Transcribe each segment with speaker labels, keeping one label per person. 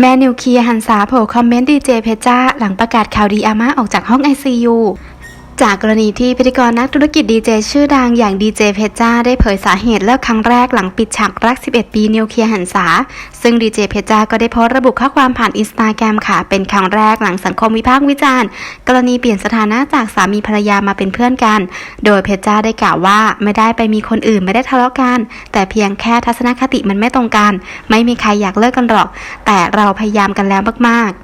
Speaker 1: แม่นิวเคลียร์หันษาโผล่คอมเมนต์ดีเจเพชจ้า หลังประกาศข่าวดีอาม่าออกจากห้อง ICU จากกรณีที่พิธีกรนักธุรกิจดีเจชื่อดังอย่างดีเจเพชจ้าได้เผยสาเหตุเลิกครั้งแรกหลังปิดฉากรัก 11 ปีนิวเคลียร์หันษา ซึ่งดีเจเพชจ้าก็ได้โพสต์ระบุข้อความผ่านอินสตาแกรมค่ะ เป็นครั้งแรกหลังสังคมวิพากษ์วิจารณ์ กรณีเปลี่ยนสถานะจากสามีภรรยามาเป็นเพื่อนกัน โดยเพชจ้าได้กล่าวว่าไม่ได้ไปมีคนอื่นไม่ได้ทะเลาะกัน แต่เพียงแค่ทัศนคติมันไม่ตรงกัน ไม่มีใครอยากเลิกกันหรอก แต่เราพยายามกันแล้วมากๆ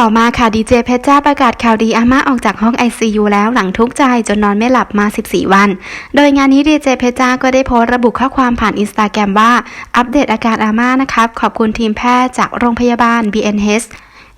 Speaker 1: ต่อมาค่ะดีเจเพชรจ้าประกาศข่าวดีอาม่าออกจากห้อง ICU แล้วหลังทุกข์ใจจนนอนไม่หลับมา 14 วัน โดยงานนี้ดีเจเพชรจ้าก็ได้โพสต์ระบุข้อความผ่านอินสตาแกรมว่า อัปเดตอาการอาม่านะครับ ขอบคุณทีมแพทย์จากโรงพยาบาล BNH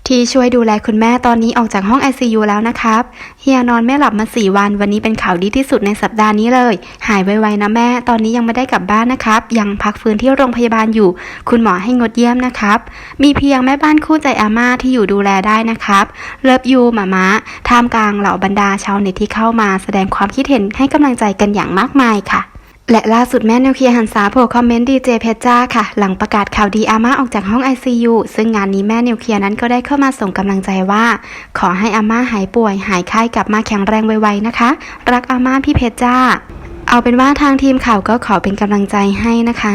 Speaker 1: ที่ช่วยดูแลคุณแม่ตอนนี้ออกจากห้อง ICU แล้วนะครับ เฮียนอนไม่หลับมา 4 วัน วันนี้เป็นข่าวดีที่สุดในสัปดาห์นี้เลย หายไวๆนะแม่ ตอนนี้ยังไม่ได้กลับบ้านนะครับ ยังพักฟื้นที่โรงพยาบาลอยู่ คุณหมอให้งดเยี่ยมนะครับ มีเพียงแม่บ้านคู่ใจอาม่าที่อยู่ดูแลได้นะครับ เลิฟยูหมาม้าท่ามกลางเหล่าบรรดาชาวเน็ตที่เข้ามาแสดงความคิดเห็นให้กำลังใจกันอย่างมากมายค่ะ และล่าสุดแม่นิวเคลียร์หันษาโผล่คอมเมนต์ดีเจเพชจ้าค่ะ หลังประกาศข่าวดีอาม่าออกจากห้อง ICU ซึ่งงานนี้แม่นิวเคลียร์นั้นก็ได้เข้ามาส่งกำลังใจว่า ขอให้อาม่าหายป่วย หายไข้กลับมาแข็งแรงไวๆนะคะ รักอาม่าพี่เพชจ้า เอาเป็นว่าทางทีมข่าวก็ขอเป็นกำลังใจให้นะคะ